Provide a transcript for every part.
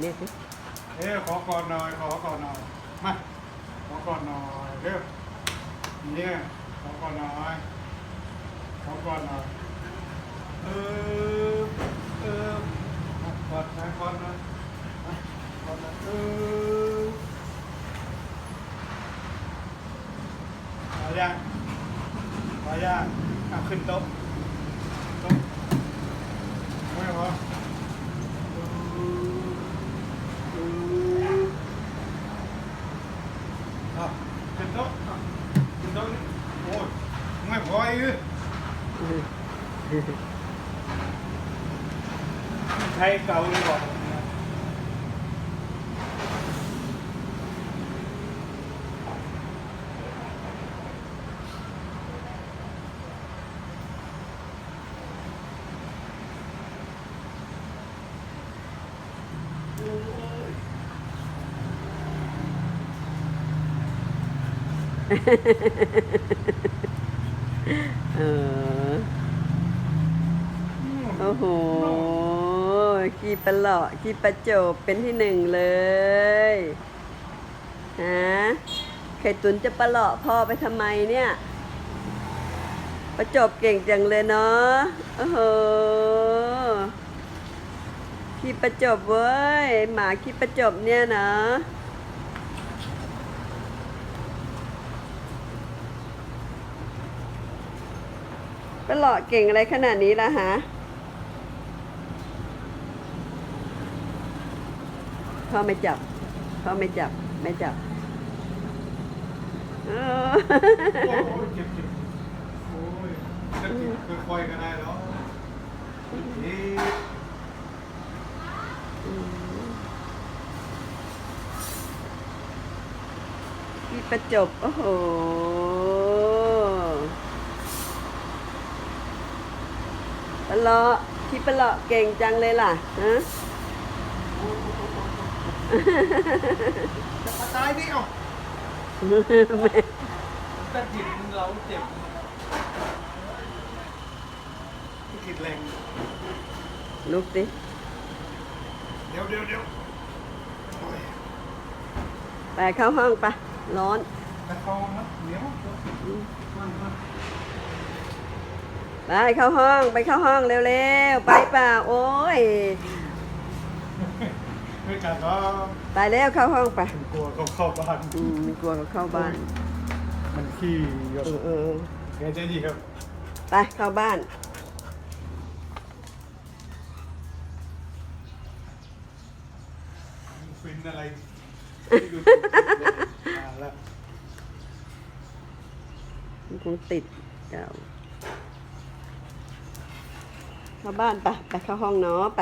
เรียกดิเอ้ขอก่อนหน่อยขอก่อนหน่อยมาขอก่อนหน่อยเร็วเนี่ยขอก่อนหน่อยขอก่อนหน่อยเออเออกอดนะกอดนะมากอดนะเออมายังมายังเอาขึ้นโต๊ะโต๊ะไม่พอ อะขึ้นโต๊ะอะขึ้นโต๊ะนี่โอ้ย ไม่พออีกใช้เก่าดีกว่า เออ โอ้โหขี่ปลาเหลาะขี่ปลาโจบเป็นที่หนึ่งเลยฮะไข่ตุนจะปลาเหลาะพ่อไปทำไมเนี่ยปลาโจบเก่งจังเลยเนาะโอ้โหขี่ปลาโจบเว้ยหมาขี่ปลาโจบเนี่ยนะ ปลาเหลาะเก่งอะไรขนาดนี้ล่ะฮะพ่อไม่จับพ่อไม่จับ ไม่จับเออโอ้ยเจ็บเจ็บโอ้ยจะกินค่อยๆก็ได้แล้วนี่พี่ประจบ โอ้โห ปลาเลาะพี่ปลาเลาะเก่งจังเลยล่ะฮะจะมาตายดิเอ้าแม่จะกินเราเจ็บกินแรงลุกดิเดี๋ยวเดี๋ยวเดี๋ยวโอ้ยไปเข้าห้องปะร้อนตะคองนะเหนียวมันมัน ไปเข้าห้องไปเข้าห้องเร็วๆ ไปเปล่าโอ้ยไม่กัดก็ไปแล้วเข้าห้องไปกลัวเขาเข้าบ้านอืมมันกลัวเขาเข้าบ้าน มันขี้หยดเออเออเออแกใจดีครับ ไปเข้าบ้าน ฟินอะไรดูติดเลยมาแล้วมันคงติดเจ้า เข้าบ้านไปไปเข้าห้องเนาะไป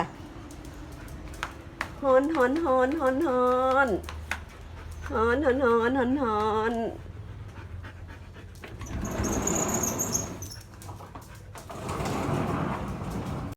ฮอนฮอนฮอนฮอนฮอนฮอนฮอนฮอนฮอนฮอน